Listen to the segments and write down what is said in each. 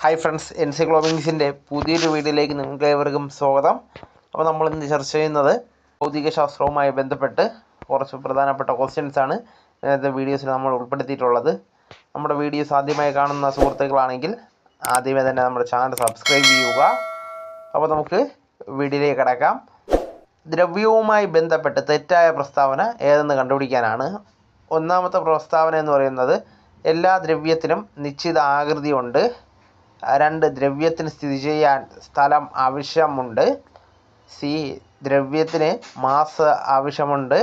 Hi friends എൻസിക്ലോമിങ്സിന്റെ പുതിയൊരു വീഡിയോയിലേക്ക് നിങ്ങൾക്ക് ഏവർക്കും സ്വാഗതം. അപ്പോൾ നമ്മൾ ഇന്ന് ചർച്ച ചെയ്യുന്നത് ഭൗതികശാസ്ത്രവുമായി ബന്ധപ്പെട്ട് കുറച്ച് പ്രധാനപ്പെട്ട ക്വസ്റ്റ്യൻസ് ആണ്. ഇന്നത്തെ വീഡിയോസിൽ നമ്മൾ ഉൾപ്പെടുത്തിയിട്ടുള്ളത്. നമ്മുടെ വീഡിയോസ് ആദ്യമായി കാണുന്ന സുഹൃത്തുക്കളാണെങ്കിൽ ആദ്യമേ തന്നെ നമ്മുടെ ചാനൽ സബ്സ്ക്രൈബ് ചെയ്യുക. അപ്പോൾ നമുക്ക് വീഡിയോയിലേക്ക് കിടക്കാം. ദ്രവ്യവുമായി ബന്ധപ്പെട്ട് തെറ്റായ പ്രസ്താവന ഏതെന്ന് കണ്ടുപിടിക്കാനാണ്. ഒന്നാമത്തെ പ്രസ്താവന എന്ന് പറയുന്നത് എല്ലാ ദ്രവ്യത്തിനും നിശ്ചിത ആകൃതിയുണ്ട്. രണ്ട് ദ്രവ്യത്തിന് സ്ഥിതി ചെയ്യാൻ സ്ഥലം ആവശ്യമുണ്ട്. സി ദ്രവ്യത്തിന് മാസ് ആവശ്യമുണ്ട്.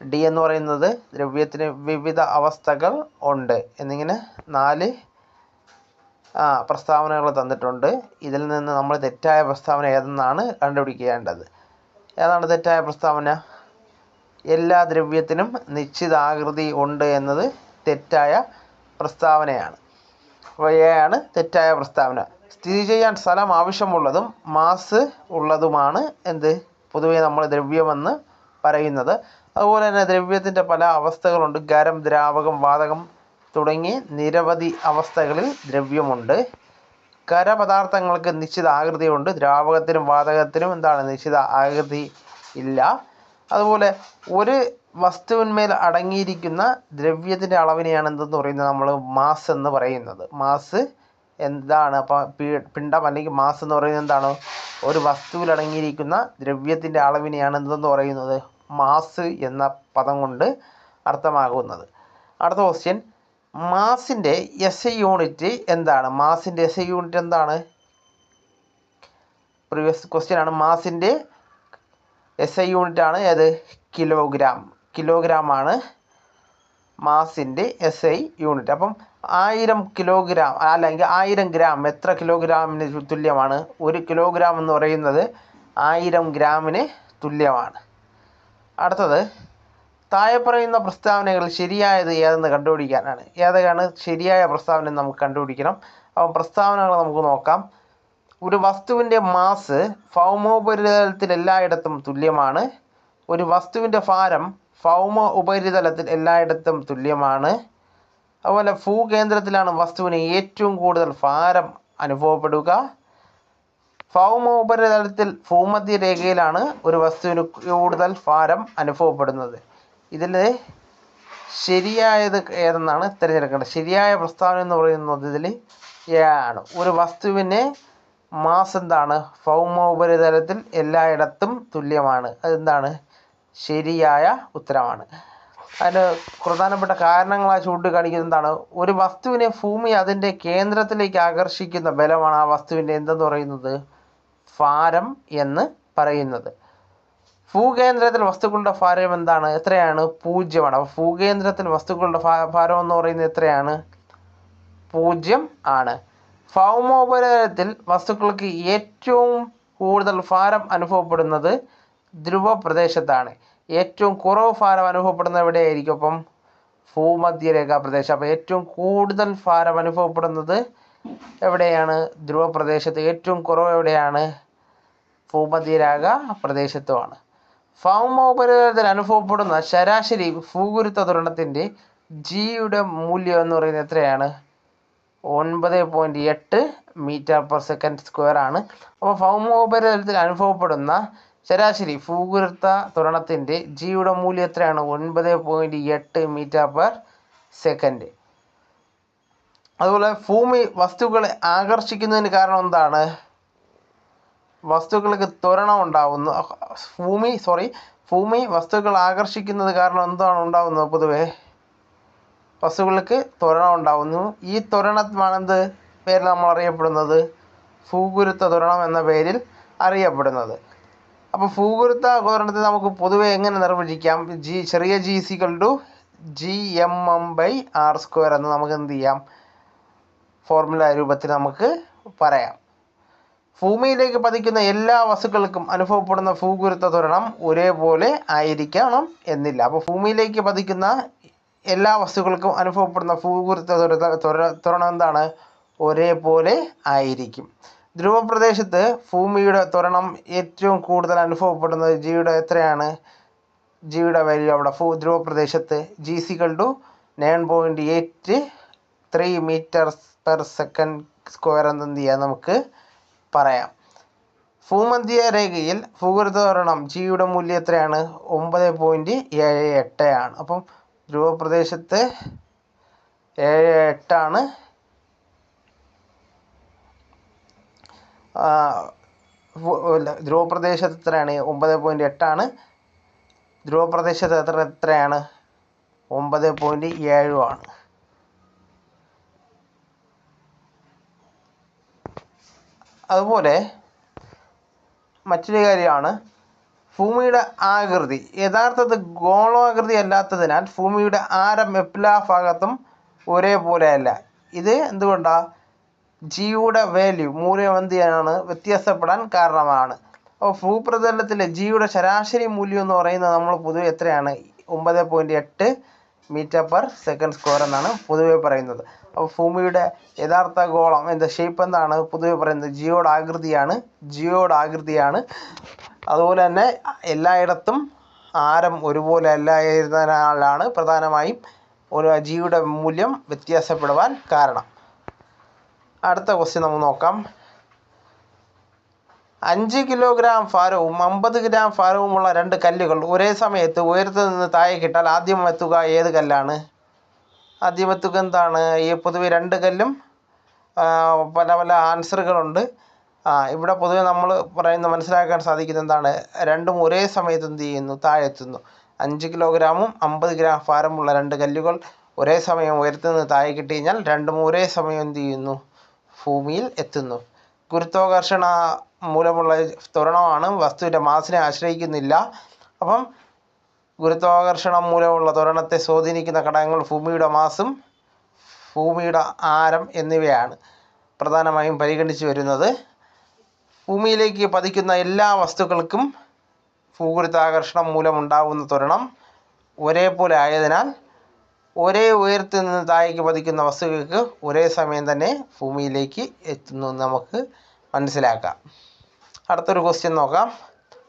ഡി എന്ന് പറയുന്നത് ദ്രവ്യത്തിന് വിവിധ അവസ്ഥകൾ ഉണ്ട്. എന്നിങ്ങനെ നാല് പ്രസ്താവനകൾ തന്നിട്ടുണ്ട്. ഇതിൽ നിന്ന് നമ്മൾ തെറ്റായ പ്രസ്താവന ഏതെന്നാണ് കണ്ടുപിടിക്കേണ്ടത്? ഏതാണ് തെറ്റായ പ്രസ്താവന? എല്ലാ ദ്രവ്യത്തിനും നിശ്ചിത ആകൃതി ഉണ്ട് എന്നത് തെറ്റായ പ്രസ്താവനയാണ്. ആണ് തെറ്റായ പ്രസ്താവന. സ്ഥിതി ചെയ്യാൻ സ്ഥലം ആവശ്യമുള്ളതും മാസ് ഉള്ളതുമാണ് എന്ത്? പൊതുവേ നമ്മൾ ദ്രവ്യമെന്ന് പറയുന്നത്. അതുപോലെ തന്നെ ദ്രവ്യത്തിന്റെ പല അവസ്ഥകളുണ്ട്. ഖരം ദ്രാവകം വാതകം തുടങ്ങി നിരവധി അവസ്ഥകളിൽ ദ്രവ്യമുണ്ട്. ഖരപദാർത്ഥങ്ങൾക്ക് നിശ്ചിത ആകൃതിയുണ്ട്. ദ്രാവകത്തിനും വാതകത്തിനും എന്താണ്? നിശ്ചിത ആകൃതി ഇല്ല. അതുപോലെ ഒരു വസ്തുവിന്മേൽ അടങ്ങിയിരിക്കുന്ന ദ്രവ്യത്തിന്റെ അളവിനെയാണ് എന്തെന്ന് പറയുന്നത് നമ്മൾ മാസ് എന്ന് പറയുന്നത്. മാസ് എന്താണ്? അപ്പോൾ പിണ്ഡം അല്ലെങ്കിൽ മാസ് എന്ന് പറയുന്നത് എന്താണ്? ഒരു വസ്തുവിൽ അടങ്ങിയിരിക്കുന്ന ദ്രവ്യത്തിന്റെ അളവിനെയാണ് എന്തെന്ന് പറയുന്നത്? മാസ് എന്ന പദം കൊണ്ട് അർത്ഥമാകുന്നത്. അടുത്ത ക്വസ്റ്റ്യൻ മാസിന്റെ എസ് ഐ യൂണിറ്റ് എന്താണ്? മാസിന്റെ എസ് ഐ യൂണിറ്റ് എന്താണ്? പ്രീവിയസ് ക്വസ്റ്റ്യൻ ആണ്. മാസിന്റെ എസ് ഐ ആണ് ഏത്? കിലോഗ്രാം കിലോഗ്രാം ആണ് മാസിന്റെ എസ് ഐ യൂണിറ്റ് അപ്പം ആയിരം കിലോഗ്രാം അല്ലെങ്കിൽ ആയിരം ഗ്രാം എത്ര കിലോഗ്രാമിന് തുല്യമാണ്? ഒരു കിലോഗ്രാം എന്ന് പറയുന്നത് ആയിരം ഗ്രാമിന് തുല്യമാണ്. അടുത്തത് താഴെ പറയുന്ന പ്രസ്താവനകൾ ശരിയായത് ഏതെന്ന് കണ്ടുപിടിക്കാനാണ്. ഏതൊക്കെയാണ് ശരിയായ പ്രസ്താവന നമുക്ക് കണ്ടുപിടിക്കണം. അപ്പം പ്രസ്താവനകൾ നമുക്ക് നോക്കാം. ഒരു വസ്തുവിന്റെ മാസ് ഭൗമോപരിതലത്തിൽ എല്ലായിടത്തും തുല്യമാണ്. ഒരു വസ്തുവിന്റെ ഭാരം ഭൗമ ഉപരിതലത്തിൽ എല്ലായിടത്തും തുല്യമാണ്. അതുപോലെ ഭൂകേന്ദ്രത്തിലാണ് വസ്തുവിന് ഏറ്റവും കൂടുതൽ ഭാരം അനുഭവപ്പെടുക. ഭൗമ ഉപരിതലത്തിൽ ഭൂമധ്യരേഖയിലാണ് ഒരു വസ്തുവിന് കൂടുതൽ ഭാരം അനുഭവപ്പെടുന്നത്. ഇതിൽ ശരിയായത് ഏതെന്നാണ് തിരഞ്ഞെടുക്കേണ്ടത്? ശരിയായ പ്രസ്താവന എന്ന് പറയുന്നത് ഇതിൽ ആണ്. ഒരു വസ്തുവിന് മാസ് എന്താണ് ഭൗമ ഉപരിതലത്തിൽ എല്ലായിടത്തും തുല്യമാണ്. അതെന്താണ്? ശരിയായ ഉത്തരമാണ്. അതിന് പ്രധാനപ്പെട്ട കാരണങ്ങളായി ചൂണ്ടിക്കാണിക്കുന്നത് എന്താണ്? ഒരു വസ്തുവിനെ ഭൂമി അതിന്റെ കേന്ദ്രത്തിലേക്ക് ആകർഷിക്കുന്ന ബലമാണ് ആ വസ്തുവിന്റെ എന്തെന്ന് പറയുന്നത്? ഭാരം എന്ന് പറയുന്നത്. ഭൂകേന്ദ്രത്തിൽ വസ്തുക്കളുടെ ഭാരം എന്താണ്? എത്രയാണ്? പൂജ്യമാണ്. അപ്പോൾ ഭൂകേന്ദ്രത്തിൽ വസ്തുക്കളുടെ ഭാരം എന്ന് പറയുന്നത് എത്രയാണ്? പൂജ്യം ആണ്. ഭൗമോപരിതലത്തിൽ വസ്തുക്കൾക്ക് ഏറ്റവും കൂടുതൽ ഭാരം അനുഭവപ്പെടുന്നത് ധ്രുവ പ്രദേശത്താണ് ഏറ്റവും കുറവ് ഭാരം അനുഭവപ്പെടുന്നത് എവിടെയായിരിക്കും? അപ്പം ഭൂമധ്യരേഖാ പ്രദേശം. അപ്പോൾ ഏറ്റവും കൂടുതൽ ഭാരം അനുഭവപ്പെടുന്നത് എവിടെയാണ്? ധ്രുവ പ്രദേശത്ത് ഏറ്റവും കുറവ് എവിടെയാണ്? ഭൂമധ്യരേഖ പ്രദേശത്തുമാണ്. ഭൗമോപരിതലത്തിൽ അനുഭവപ്പെടുന്ന ശരാശരി ഭൂഗുരുത്വ ത്വരണത്തിന്റെ ജിയുടെ മൂല്യം എന്ന് പറയുന്നത് എത്രയാണ്? ഒൻപത് പോയിന്റ് എട്ട് മീറ്റർ പെർ സെക്കൻഡ് സ്ക്വയർ ആണ്. അപ്പോൾ ഭൗമോപരിതലത്തിൽ അനുഭവപ്പെടുന്ന ശരാശരി ഭൂഗുരുത്വ ത്വരണത്തിന്റെ ജിയുടെ മൂല്യം എത്രയാണ്? ഒൻപത് പോയിന്റ് എട്ട് മീറ്റർ പെർ സെക്കൻഡ് അതുപോലെ ഭൂമി വസ്തുക്കളെ ആകർഷിക്കുന്നതിന് കാരണം എന്താണ്? വസ്തുക്കൾക്ക് ത്വരണം ഉണ്ടാവുന്നു. ഭൂമി സോറി ഭൂമി വസ്തുക്കൾ ആകർഷിക്കുന്നത് കാരണം എന്താണ് ഉണ്ടാവുന്നത് പൊതുവേ? വസ്തുക്കൾക്ക് ത്വരണം ഉണ്ടാവുന്നു. ഈ ത്വരണമാണ് പേരിൽ നമ്മൾ അറിയപ്പെടുന്നത് ഭൂഗുരുത്വ ത്വരണം എന്ന പേരിൽ അറിയപ്പെടുന്നത്. അപ്പോൾ ഭൂഗുരുത്വ ത്വരണത്തെ നമുക്ക് പൊതുവെ എങ്ങനെ നിർവചിക്കാം? ജി ചെറിയ G equal to G M M by R square എന്ന് നമുക്ക് എന്ത് ചെയ്യാം? ഫോർമുല രൂപത്തിൽ നമുക്ക് പറയാം. ഭൂമിയിലേക്ക് പതിക്കുന്ന എല്ലാ വസ്തുക്കൾക്കും അനുഭവപ്പെടുന്ന ഭൂഗുരുത്വ ത്വരണം ഒരേപോലെ ആയിരിക്കണം എന്നില്ല. അപ്പോൾ ഭൂമിയിലേക്ക് പതിക്കുന്ന എല്ലാ വസ്തുക്കൾക്കും അനുഭവപ്പെടുന്ന ഭൂഗുരുത്വ ത്വരണം എന്താണ്? ഒരേപോലെ ആയിരിക്കും. ധ്രുവപ്രദേശത്ത് ഭൂമിയുടെ ത്വരണം ഏറ്റവും കൂടുതൽ അനുഭവപ്പെടുന്നത് ജിയുടെ എത്രയാണ്? ജിയുടെ വാല്യൂ അവിടെ ഭൂ ധ്രുവപ്രദേശത്ത് G equal to nine point eight three metre per second square എന്ന് എന്ത് ചെയ്യാം? നമുക്ക് പറയാം. ഭൂമധ്യ രേഖയിൽ ഭൂഗർഭത്വരണം ജിയുടെ മൂല്യം എത്രയാണ്? ഒമ്പത് പോയിന്റ് ഏഴ് എട്ട് ആണ്. അപ്പം ധ്രുവപ്രദേശത്ത് ഏഴ് എട്ടാണ്. ധ്രുവപ്രദേശത്ത് എത്രയാണ്? ഒമ്പത് പോയിന്റ് എട്ടാണ്. ധ്രുവപ്രദേശത്ത് എത്ര എത്രയാണ്? ഒമ്പത് പോയിന്റ് ഏഴുമാണ് അതുപോലെ മറ്റൊരു കാര്യമാണ് ഭൂമിയുടെ ആകൃതി യഥാർത്ഥത്തിൽ ഗോളാകൃതി അല്ലാത്തതിനാൽ ഭൂമിയുടെ ആരം എല്ലാ ഭാഗത്തും ഒരേപോലെയല്ല. ഇത് എന്തുകൊണ്ടാണ് ജിയുടെ വാല്യൂ മൂല്യം എന്ത് ചെയ്യാനാണ്? വ്യത്യാസപ്പെടാൻ കാരണമാണ്. അപ്പോൾ ഭൂപ്രതലത്തിലെ ജിയുടെ ശരാശരി മൂല്യം എന്ന് പറയുന്നത് നമ്മൾ പൊതുവെ എത്രയാണ്? ഒമ്പത് പോയിന്റ് എട്ട് മീറ്റർ പെർ സെക്കൻഡ് സ്ക്വയർ എന്നാണ് പൊതുവെ പറയുന്നത്. അപ്പോൾ ഭൂമിയുടെ യഥാർത്ഥ ഗോളം എന്താ ഷേപ്പ് എന്താണ്? പൊതുവെ പറയുന്നത് ജിയോയുടെ ആകൃതിയാണ്. ജിയോയുടെ ആകൃതിയാണ് അതുപോലെ തന്നെ എല്ലായിടത്തും ആരം ഒരുപോലെ അല്ലായിരുന്നതിനാലാണ് പ്രധാനമായും ഒരു അജിയുടെ മൂല്യം വ്യത്യാസപ്പെടുവാൻ കാരണം. അടുത്ത ക്വസ്റ്റ്യൻ നമുക്ക് നോക്കാം. അഞ്ച് കിലോഗ്രാം ഭാരവും അമ്പത് ഗ്രാം ഭാരവുമുള്ള രണ്ട് കല്ലുകൾ ഒരേ സമയത്ത് ഉയരത്തിൽ നിന്ന് താഴെ കിട്ടാൽ ആദ്യം എത്തുക ഏത് കല്ലാണ്? ആദ്യം എത്തുക എന്താണ്? ഈ പൊതുവെ രണ്ട് കല്ലും പല പല ആൻസറുകളുണ്ട് ഇവിടെ പൊതുവെ നമ്മൾ പറയുന്ന മനസ്സിലാക്കാൻ സാധിക്കുന്നത് എന്താണ്? രണ്ടും ഒരേ സമയത്ത് എന്ത് ചെയ്യുന്നു? താഴെ എത്തുന്നു അഞ്ച് കിലോഗ്രാമും അമ്പത് ഗ്രാം ഭാരമുള്ള രണ്ട് കല്ലുകൾ ഒരേ സമയം ഉയരത്തിൽ നിന്ന് താഴേക്ക് ഇട്ട് കഴിഞ്ഞാൽ രണ്ടും ഒരേ സമയം എന്ത് ചെയ്യുന്നു? ഭൂമിയിൽ എത്തുന്നു. ഗുരുത്വാകർഷണ മൂലമുള്ള ത്വരണമാണ് വസ്തുവിന്റെ മാസിനെ ആശ്രയിക്കുന്നില്ല. അപ്പം ഗുരുത്വാകർഷണം മൂലമുള്ള ത്വരണത്തെ സ്വാധീനിക്കുന്ന ഘടകങ്ങൾ ഭൂമിയുടെ മാസും ഭൂമിയുടെ ആരം എന്നിവയാണ്. പ്രധാനമായും പരിഗണിച്ച് വരുന്നത് ഭൂമിയിലേക്ക് പതിക്കുന്ന എല്ലാ വസ്തുക്കൾക്കും ഭൂഗുരുത്വാകർഷണം മൂലമുണ്ടാകുന്ന ത്വരണം ഒരേപോലെ ആയതിനാൽ ഒരേ ഉയരത്തിൽ നിന്ന് താഴേക്ക് പതിക്കുന്ന വസ്തുക്കൾക്ക് ഒരേ സമയം തന്നെ ഭൂമിയിലേക്ക് എത്തുന്നു എന്ന് നമുക്ക് മനസ്സിലാക്കാം. അടുത്തൊരു ക്വസ്റ്റ്യൻ നോക്കാം.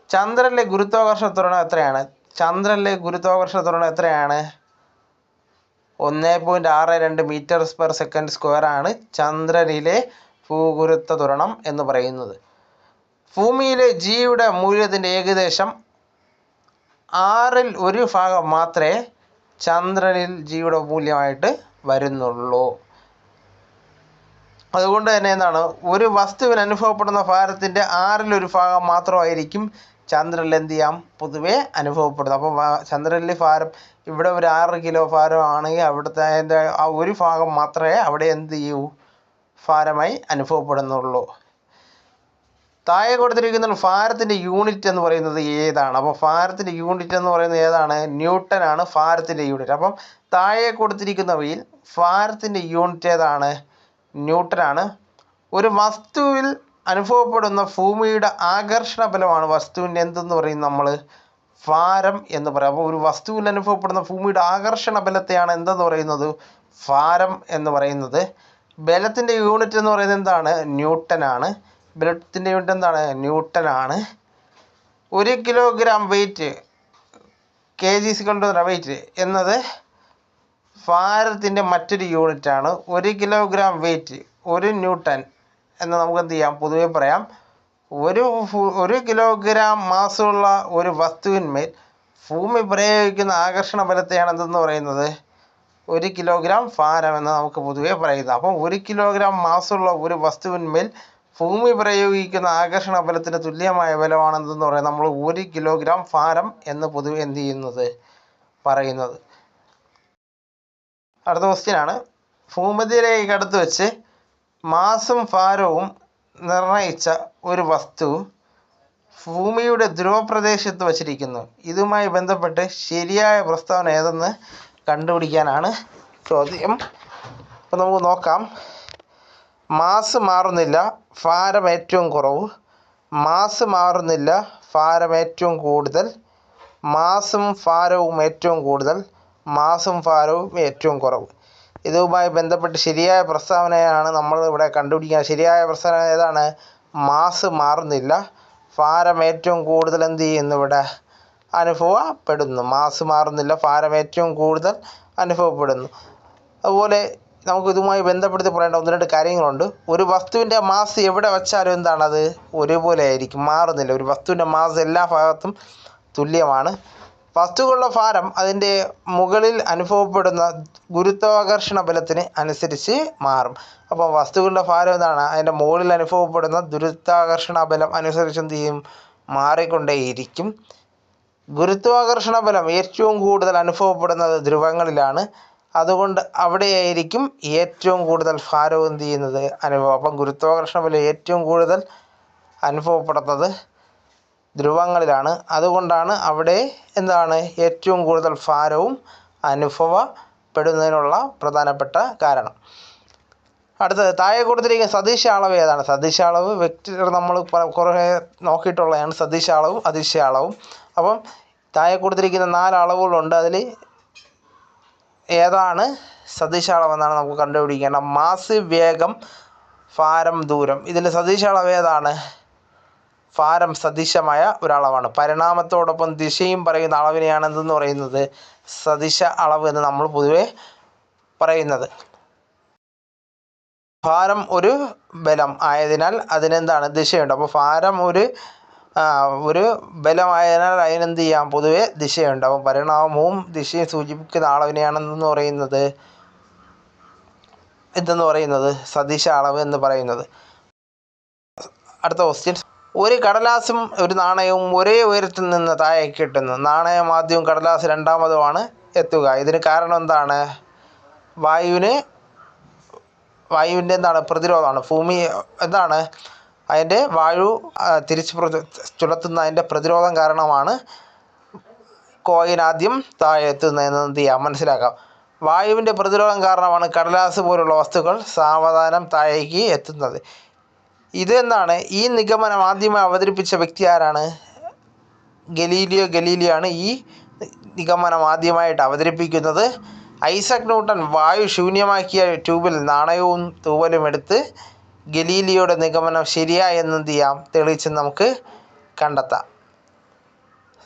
ചന്ദ്രനിലെ ഗുരുത്വാകർഷണ ത്വരണം എത്രയാണ്? ചന്ദ്രനിലെ ഗുരുത്വാകർഷണ ത്വരണം എത്രയാണ്? ഒന്ന് പോയിന്റ് ആറ് രണ്ട് മീറ്റർ പെർ സെക്കൻഡ് സ്ക്വയർ ആണ് ചന്ദ്രനിലെ ഭൂഗുരുത്വ ത്വരണം എന്ന് പറയുന്നത്. ഭൂമിയിലെ ജിയുടെ മൂല്യത്തിന്റെ ഏകദേശം ആറിൽ ഒരു ഭാഗം മാത്രമേ ചന്ദ്രനിൽ ജിയുടെ മൂല്യമായിട്ട് വരുന്നുള്ളൂ. അതുകൊണ്ട് തന്നെ എന്താണ്? ഒരു വസ്തുവിന് അനുഭവപ്പെടുന്ന ഭാരത്തിന്റെ ഒരു ഭാഗം മാത്രമായിരിക്കും ചന്ദ്രനിൽ എന്ത് ചെയ്യാം? പൊതുവേ അനുഭവപ്പെടുന്നത്. അപ്പോൾ ചന്ദ്രനിൽ ഭാരം ഇവിടെ ഒരു ആറ് കിലോ ഭാരമാണെങ്കിൽ അവിടുത്തെ അതിന്റെ ആ ഒരു ഭാഗം മാത്രമേ അവിടെ എന്ത് ചെയ്യൂ? ഭാരമായി അനുഭവപ്പെടുന്നുള്ളൂ. താഴെ കൊടുത്തിരിക്കുന്ന ഭാരത്തിന്റെ യൂണിറ്റ് എന്ന് പറയുന്നത് ഏതാണ്? അപ്പോൾ ഭാരത്തിന്റെ യൂണിറ്റ് എന്ന് പറയുന്നത് ഏതാണ്? ന്യൂട്ടൺ ആണ് ഭാരത്തിന്റെ യൂണിറ്റ്. അപ്പം താഴെ കൊടുത്തിരിക്കുന്നവയിൽ ഭാരത്തിന്റെ യൂണിറ്റ് ഏതാണ്? ന്യൂട്ടൺ ആണ്. ഒരു വസ്തുവിൽ അനുഭവപ്പെടുന്ന ഭൂമിയുടെ ആകർഷണ ബലമാണ് വസ്തുവിന്റെ എന്തെന്ന് പറയും നമ്മൾ ഭാരം എന്ന് പറയും. അപ്പോൾ ഒരു വസ്തുവിൽ അനുഭവപ്പെടുന്ന ഭൂമിയുടെ ആകർഷണ ബലത്തെയാണ് എന്തെന്ന് പറയുന്നത്? ഭാരം എന്ന് പറയുന്നത്. ബലത്തിന്റെ യൂണിറ്റ് എന്ന് പറയുന്നത് എന്താണ്? ന്യൂട്ടൺ ആണ്. ബലത്തിന്റെ യൂണിറ്റ് എന്താണ്? ന്യൂട്ടൺ ആണ്. ഒരു കിലോഗ്രാം വെയിറ്റ് കെ ജി സിക്കൊണ്ട് വെയിറ്റ് എന്നത് ഭാരത്തിന്റെ മറ്റൊരു യൂണിറ്റാണ് ഒരു കിലോഗ്രാം വെയിറ്റ് ഒരു ന്യൂട്ടൺ എന്ന് നമുക്ക് എന്ത് ചെയ്യാം? പൊതുവേ പറയാം. ഒരു ഒരു കിലോഗ്രാം മാസമുള്ള ഒരു വസ്തുവിന്മേൽ ഭൂമി പ്രയോഗിക്കുന്ന ആകർഷണ ബലത്തെയാണ് എന്തെന്ന് പറയുന്നത്? ഒരു കിലോഗ്രാം ഭാരം എന്ന് നമുക്ക് പൊതുവേ പറയുന്നത്. അപ്പോൾ ഒരു കിലോഗ്രാം മാസമുള്ള ഒരു വസ്തുവിന്മേൽ ഭൂമി പ്രയോഗിക്കുന്ന ആകർഷണ ബലത്തിന് തുല്യമായ ബലമാണ് എന്തെന്ന് പറയുന്നത് നമ്മൾ ഒരു കിലോഗ്രാം ഭാരം എന്ന് പൊതുവെ എന്ത് ചെയ്യുന്നത്? പറയുന്നത്. അടുത്ത ക്വസ്റ്റ്യൻ ആണ്. ഭൂമധ്യരേഖയ്ക്ക് അടുത്ത് വെച്ച് മാസും ഭാരവും നിർണയിച്ച ഒരു വസ്തു ഭൂമിയുടെ ധ്രുവപ്രദേശത്ത് വച്ചിരിക്കുന്നു. ഇതുമായി ബന്ധപ്പെട്ട് ശരിയായ പ്രസ്താവന ഏതെന്ന് കണ്ടുപിടിക്കാനാണ് ചോദ്യം. അപ്പോൾ നമുക്ക് നോക്കാം. മാസ് മാറുന്നില്ല ഭാരം ഏറ്റവും കുറവ്. മാസ് മാറുന്നില്ല ഭാരം ഏറ്റവും കൂടുതൽ. മാസും ഭാരവും ഏറ്റവും കൂടുതൽ മാസും ഭാരവും ഏറ്റവും കുറവ്. ഇതുമായി ബന്ധപ്പെട്ട് ശരിയായ പ്രസ്താവനയാണ് നമ്മൾ ഇവിടെ കണ്ടുപിടിക്കാൻ ശരിയായ പ്രസ്താവന ഏതാണ്? മാസ് മാറുന്നില്ല ഭാരം ഏറ്റവും കൂടുതൽ എന്ത് ചെയ്യുന്നു ഇവിടെ? അനുഭവപ്പെടുന്നു. മാസ് മാറുന്നില്ല ഭാരം ഏറ്റവും കൂടുതൽ അനുഭവപ്പെടുന്നു. അതുപോലെ നമുക്ക് ഇതുമായി ബന്ധപ്പെടുത്തി പറയേണ്ട ഒന്ന് രണ്ട് കാര്യങ്ങളുണ്ട്. ഒരു വസ്തുവിന്റെ മാസ് എവിടെ വെച്ചാലും എന്താണത്? ഒരുപോലെ ആയിരിക്കും മാറുന്നില്ല. ഒരു വസ്തുവിന്റെ മാസ് എല്ലാ ഭാഗത്തും തുല്യമാണ്. വസ്തുക്കളുടെ ഭാരം അതിന്റെ മുകളിൽ അനുഭവപ്പെടുന്ന ഗുരുത്വാകർഷണ ബലത്തിന് അനുസരിച്ച് മാറും. അപ്പോൾ വസ്തുക്കളുടെ ഭാരം എന്താണ്? അതിന്റെ മുകളിൽ അനുഭവപ്പെടുന്ന ഗുരുത്വാകർഷണ ബലം അനുസരിച്ച് എന്ത് ചെയ്യും? മാറിക്കൊണ്ടേയിരിക്കും. ഗുരുത്വാകർഷണ ബലം ഏറ്റവും കൂടുതൽ അനുഭവപ്പെടുന്നത് ധ്രുവങ്ങളിലാണ്. അതുകൊണ്ട് അവിടെയായിരിക്കും ഏറ്റവും കൂടുതൽ ഭാരവും എന്ത് ചെയ്യുന്നത്? അനുഭവം. അപ്പം ഗുരുത്വാകർഷണ ബലം ഏറ്റവും കൂടുതൽ അനുഭവപ്പെടുന്നത് ധ്രുവങ്ങളിലാണ്. അതുകൊണ്ടാണ് അവിടെ എന്താണ് ഏറ്റവും കൂടുതൽ ഭാരവും അനുഭവപ്പെടുന്നതിനുള്ള പ്രധാനപ്പെട്ട കാരണം. അടുത്തത് താഴെ കൊടുത്തിരിക്കുന്ന സദിശ അളവ് ഏതാണ്? സദിശ അളവ് വ്യക്തി നമ്മൾ കുറേ നോക്കിയിട്ടുള്ളതാണ്. സദിശ അളവും അതിശയ അളവും അപ്പം താഴെ കൊടുത്തിരിക്കുന്ന നാല് അളവുകളുണ്ട്. അതിൽ ഏതാണ് സദിശ നമുക്ക് കണ്ടുപിടിക്കേണ്ടത് മാസ് വേഗം ഭാരം ദൂരം. ഇതിൽ സദിശ അളവ് ഏതാണ്? ഭാരം സദിശമായ ഒരളവാണ്. പരിണാമത്തോടൊപ്പം ദിശയും പറയുന്ന അളവിനെയാണ് എന്തെന്ന് പറയുന്നത്? സദിശ അളവ് എന്ന് നമ്മൾ പൊതുവെ പറയുന്നത്. ഭാരം ഒരു ബലം ആയതിനാൽ അതിനെന്താണ്? ദിശയുണ്ട്. അപ്പോൾ ഭാരം ഒരു ഒരു ബലമായതിനാൽ അതിനെന്ത് ചെയ്യാം? പൊതുവെ ദിശയുണ്ട്. പരിണാമവും ദിശയും സൂചിപ്പിക്കുന്ന അളവിനെയാണെന്ന് പറയുന്നത്? എന്തെന്ന് പറയുന്നത് സദിശ അളവ് എന്ന് പറയുന്നത്. അടുത്ത ക്വസ്റ്റ്യൻ ഒരു കടലാസും ഒരു നാണയവും ഒരേ ഉയരത്തിൽ നിന്ന് താഴേക്ക് കിട്ടുന്നു. നാണയം ആദ്യവും കടലാസ് രണ്ടാമതുമാണ് എത്തുക. ഇതിന് കാരണം എന്താണ്? വായുവിന് വായുവിന്റെ എന്താണ്? പ്രതിരോധമാണ്. ഭൂമി എന്താണ്? അതിന്റെ വായു തിരിച്ച് പ്രതി അതിന്റെ പ്രതിരോധം കാരണമാണ് കോയിൻ ആദ്യം താഴെ എത്തുന്നതെന്ന് എന്ത് ചെയ്യാം മനസ്സിലാക്കാം. വായുവിന്റെ പ്രതിരോധം കാരണമാണ് കടലാസ് പോലുള്ള വസ്തുക്കൾ സാവധാനം താഴേക്ക് എത്തുന്നത്. ഇത് എന്താണ്? ഈ നിഗമനം ആദ്യമായി അവതരിപ്പിച്ച വ്യക്തി ആരാണ്? ഗലീലിയോ ഗലീലിയാണ് ഈ നിഗമനം ആദ്യമായിട്ട് അവതരിപ്പിക്കുന്നത്. ഐസക് ന്യൂട്ടൺ വായു ശൂന്യമാക്കിയ ട്യൂബിൽ നാണയവും തൂവലും എടുത്ത് ഗലീലിയോയുടെ നിഗമനം ശരിയായെന്ന് ചെയ്യാം തെളിയിച്ച് നമുക്ക് കണ്ടെത്താം.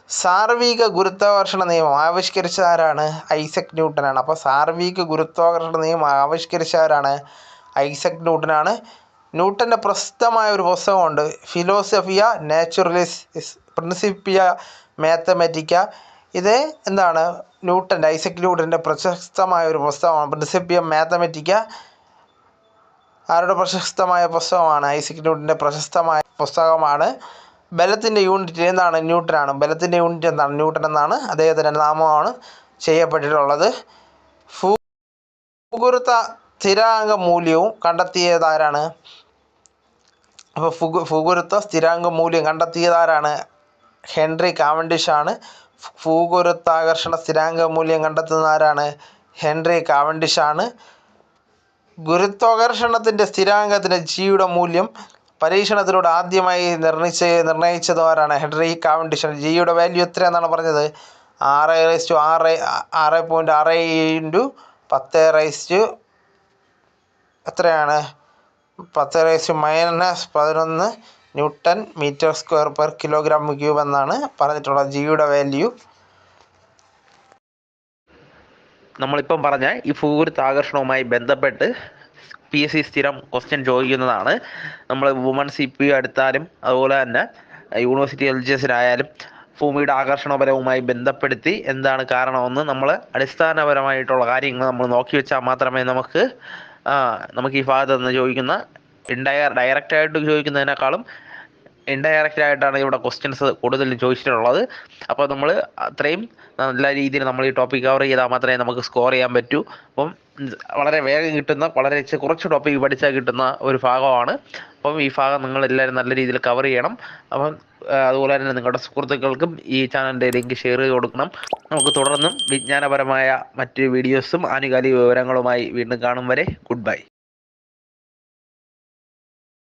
സാർവീക ഗുരുത്വാകർഷണ നിയമം ആവിഷ്കരിച്ച ആരാണ് ഐസക് ന്യൂട്ടനാണ്. അപ്പോൾ സാർവീക ഗുരുത്വാകർഷണ നിയമം ആവിഷ്കരിച്ച ആരാണ് ഐസക് ന്യൂട്ടനാണ്. ന്യൂട്ടന്റെ പ്രസിദ്ധമായ ഒരു പുസ്തകമുണ്ട്. Philosophiae Naturalis Principia Mathematica. ഇത് എന്താണ്? ന്യൂട്ടന്റെ ഐസക് ന്യൂട്ടന്റെ പ്രശസ്തമായ ഒരു പുസ്തകമാണ്. Principia Mathematica. ആരുടെ പ്രശസ്തമായ പുസ്തകമാണ്? ഐസക് ന്യൂട്ടന്റെ പ്രശസ്തമായ പുസ്തകമാണ് ബലത്തിന്റെ യൂണിറ്റ് എന്താണ്? ന്യൂട്ടനാണ്. ബലത്തിന്റെ യൂണിറ്റ് എന്താണ്? ന്യൂട്ടൻ എന്നാണ് അദ്ദേഹത്തിന്റെ നാമമാണ് ചെയ്യപ്പെട്ടിട്ടുള്ളത്. ഫുഗുരുത്ത സ്ഥിരാംഗ മൂല്യവും കണ്ടെത്തിയതാരാണ് അപ്പോൾ ഫുഗു ഫുഗുരുത്ത സ്ഥിരാംഗ മൂല്യം കണ്ടെത്തിയതാരാണ് ഹെൻറി കാവൻഡിഷ് ആണ്. സ്ഥിരാങ്ക മൂല്യം കണ്ടെത്തുന്ന ആരാണ്? ഹെൻറി കാവൻഡിഷ് ആണ്. ഗുരുത്വാകർഷണത്തിന്റെ സ്ഥിരാങ്കത്തിന് ജിയുടെ മൂല്യം പരീക്ഷണത്തിലൂടെ ആദ്യമായി നിർണയിച്ച നിർണയിച്ചത് ആരാണ് ഹെൻറി കാവൻഡിഷ് ജിയുടെ വാല്യൂ എത്രയാണെന്നാണ് പറഞ്ഞത്? ആറ് റൈസ് ടു ആറ് ആറ് പോയിന്റ് ആറ് ഇന്റു പത്ത് റൈസ് ടു എത്രയാണ്? പത്ത് റൈസ് ടു മൈനസ് പതിനൊന്ന് Newton metre square per kilogram cube എന്നാണ് പറഞ്ഞിട്ടുള്ളത് ജിയുടെ വാല്യൂ നമ്മളിപ്പം പറഞ്ഞ ഈ ഭൂഗുരുത്വ ആകർഷണവുമായി ബന്ധപ്പെട്ട് പി എസ് സി സ്ഥിരം ക്വസ്റ്റ്യൻ ചോദിക്കുന്നതാണ്. നമ്മൾ വുമൺ സി പി എടുത്താലും അതുപോലെ തന്നെ യൂണിവേഴ്സിറ്റി എൽ ജി എസിലായാലും ഭൂമിയുടെ ആകർഷണപരവുമായി ബന്ധപ്പെടുത്തി എന്താണ് കാരണമെന്ന് നമ്മൾ അടിസ്ഥാനപരമായിട്ടുള്ള കാര്യങ്ങൾ നമ്മൾ നോക്കി വെച്ചാൽ മാത്രമേ നമുക്ക് നമുക്ക് ഈ ഭാഗത്ത് നിന്ന് ചോദിക്കുന്ന ഇൻഡയർ ഡയറക്റ്റായിട്ട് ചോദിക്കുന്നതിനേക്കാളും ഇൻഡയറക്റ്റ് ആയിട്ടാണ് ഇവിടെ ക്വസ്റ്റ്യൻസ് കൂടുതൽ ചോദിച്ചിട്ടുള്ളത്. അപ്പോൾ നമ്മൾ അത്രയും നല്ല രീതിയിൽ നമ്മൾ ഈ ടോപ്പിക് കവർ ചെയ്താൽ മാത്രമേ നമുക്ക് സ്കോർ ചെയ്യാൻ പറ്റൂ. അപ്പം വളരെ വേഗം കിട്ടുന്ന വളരെ കുറച്ച് ടോപ്പിക് പഠിച്ചാൽ കിട്ടുന്ന ഒരു ഭാഗമാണ്. അപ്പം ഈ ഭാഗം നിങ്ങൾ എല്ലാവരും നല്ല രീതിയിൽ കവർ ചെയ്യണം. അപ്പം അതുപോലെ തന്നെ നിങ്ങളുടെ സുഹൃത്തുക്കൾക്കും ഈ ചാനലിന്റെ ലിങ്ക് ഷെയർ ചെയ്ത് കൊടുക്കണം. നമുക്ക് തുടർന്നും വിജ്ഞാനപരമായ മറ്റ് വീഡിയോസും ആനുകാലിക വിവരങ്ങളുമായി വീണ്ടും കാണും വരെ. Good bye